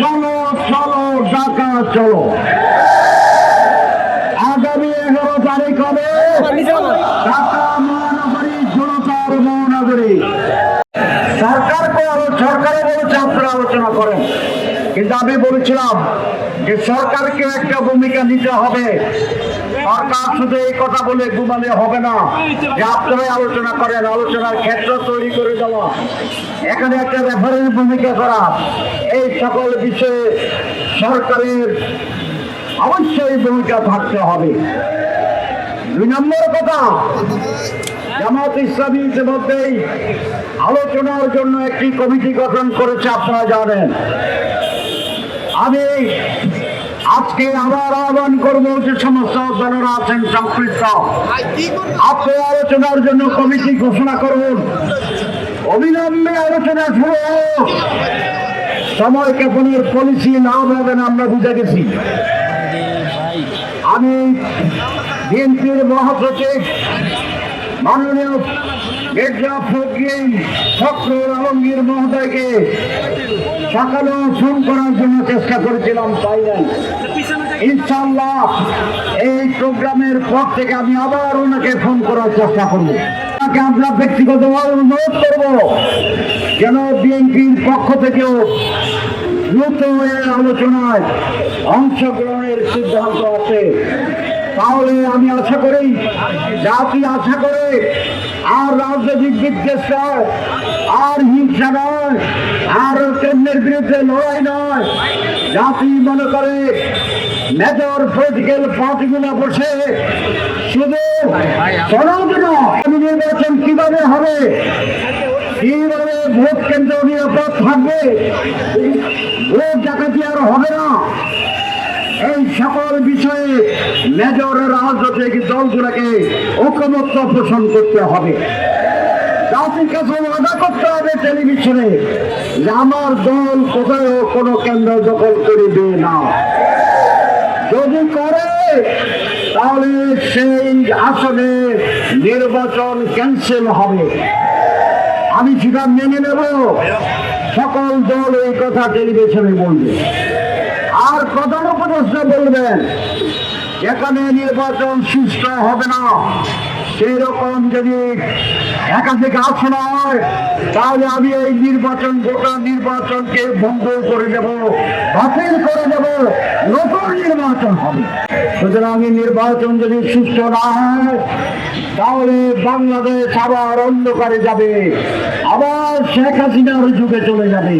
চলো চলো ঢাকা চলো। আগামী এগারো তারিখ হবে ঢাকা মহানগরী জনতার মহানগরী। সরকার করো সরকারে বলেছে, আপনারা আলোচনা করেন। কিন্তু আমি বলেছিলাম যে সরকারকে একটা ভূমিকা নিতে হবে। সরকার শুধু এই কথা বলে ঘুমালে হবে না। যে আপনারাই আলোচনা করেন আলোচনার ক্ষেত্র তৈরি করে দেওয়া। এখানে একটা রেফারেন্স ভূমিকা করা। এই সকল বিষয়ে সরকারের অবশ্যই ভূমিকা থাকতে হবে। দুই নম্বর কথা, জামাত ইসলামী ইতিমধ্যেই আলোচনার জন্য একটি কমিটি গঠন করেছে, আপনারা জানেন। আমি আজকে আবার আহ্বান করব যে সমস্ত দলেরা আছেন সংশ্লিষ্ট। আপনি আলোচনার জন্য কমিটি ঘোষণা করুন। অবিলম্বে আলোচনা শুরু সময় ক্ষেপণের পলিসি না হবে না আমরা বুঝে গেছি। আমি বিএনপির মহাসচিব মাননীয় মির্জা ফখরুল ফখরুল আলমগীর মহোদয়কে সকালেও ফোন করার জন্য চেষ্টা করেছিলাম পাই নাই। ইনশাল্লাহ এই প্রোগ্রামের পর থেকে আমি আবার ওনাকে ফোন করার চেষ্টা করব। তাকে আমরা ব্যক্তিগতভাবে অনুরোধ করব যেন বিএনপির পক্ষ থেকেও দ্রুত আলোচনায় অংশগ্রহণের সিদ্ধান্ত আছে তাহলে আমি আশা করি, জাতি আশা করে, আর রাজনৈতিক বিদ্বেষ নয় আর হিংসা নয়, আর কেন্দ্রের বিরুদ্ধে লড়াই নয়। জাতি মনে করে মেজর পলিটিক্যাল পার্টিগুলো বসে শুধু নির্বাচন কীভাবে হবে, কীভাবে ভোট কেন্দ্র নিরাপদ থাকবে, ভোট ডাকাতি আর হবে না। এই সকল বিষয়ে মেজর রাজনৈতিক দলগুলোকে ঐকমত্য পোষণ করতে হবে। জাতির কাছে আদা করতে হবে টেলিভিশনে যে আমার দল কোথাও কোনো কেন্দ্র দখল করিবে না। যদি করে, তাহলে সেই আসনে নির্বাচন ক্যান্সেল হবে। আমি সেটা মেনে নেব। সকল দল এই কথা টেলিভিশনে বলবে। প্রধান উপদেষ্টা বলবেন, এখানে নির্বাচন সুস্থ হবে না। সেই রকম যদি একাধিক আসন হয়, তাহলে আমি এই নির্বাচন, গোটা নির্বাচনকে বন্ধ করে দেব, বাতিল করে দেব, নতুন নির্বাচন হবে। সুতরাং নির্বাচন যদি সুস্থ না হয়, তাহলে বাংলাদেশ আবার অন্ধকারে যাবে, আবার শেখ হাসিনার যুগে চলে যাবে।